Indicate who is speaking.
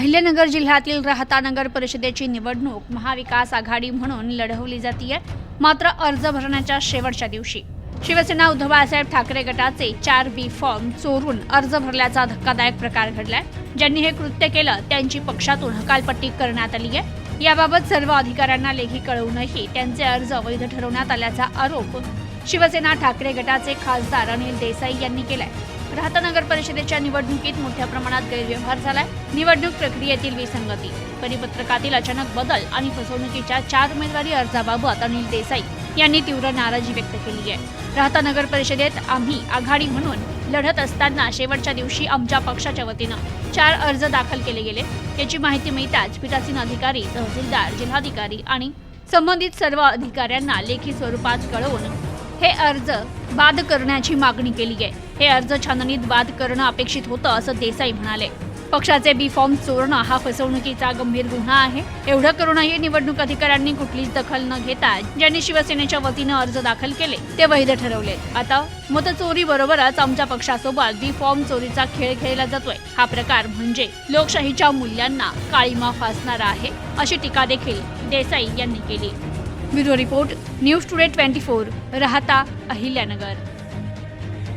Speaker 1: अहिल्यानगर जिल्ह्यातील राहता नगर परिषदेची निवडणूक महाविकास आघाडी म्हणून लढवली जातीये. मात्र अर्ज भरण्याच्या शेवटच्या दिवशी शिवसेना उद्धव बाळासाहेब ठाकरे गटाचे चार बी फॉर्म चोरून अर्ज भरल्याचा धक्कादायक प्रकार घडलाय. ज्यांनी हे कृत्य केलं त्यांची पक्षातून हकालपट्टी करण्यात आली आहे. याबाबत सर्व अधिकाऱ्यांना लेखी कळवूनही त्यांचे अर्ज अवैध ठरवण्यात आल्याचा आरोप शिवसेना ठाकरे गटाचे खासदार अनिल देसाई यांनी केलाय. राहता नगर परिषदेच्या निवडणुकीत मोठ्या प्रमाणात गैरव्यवहार झालाय. निवडणूक प्रक्रियेतील विसंगती. परिपत्रकातील अचानक बदल आणि फसवणुकीच्या चार उमेदवारी अर्जाबाबत अनिल देसाई यांनी तीव्र नाराजी व्यक्त केली आहे. राहता नगर परिषदेत आम्ही आघाडी म्हणून लढत असताना शेवटच्या दिवशी आमच्या पक्षाच्या वतीनं चार अर्ज दाखल केले गेले. याची माहिती मिळताच पीठासीन अधिकारी तहसीलदार जिल्हाधिकारी आणि संबंधित सर्व अधिकाऱ्यांना लेखी स्वरूपात कळवून हे अर्ज बाद करण्याची मागणी केली आहे. हे अर्ज छाननीत बाद करणं अपेक्षित होतं असं देसाई म्हणाले. पक्षाचे बी फॉर्म चोरणं हा फसवणुकीचा गंभीर गुन्हा आहे. एवढं करूनही निवडणूक अधिकाऱ्यांनी कुठलीच दखल न घेता ज्यांनी शिवसेनेच्या वतीनं अर्ज दाखल केले ते वैध ठरवले. आता मतचोरी बरोबरच आमच्या पक्षासोबत बी फॉर्म चोरीचा खेळ खेळला जातोय. हा प्रकार म्हणजे लोकशाहीच्या मूल्यांना काळीमा फासणारा आहे अशी टीका देखील देसाई यांनी केली. Bureau report news today twenty four Rahata Ahilyanagar.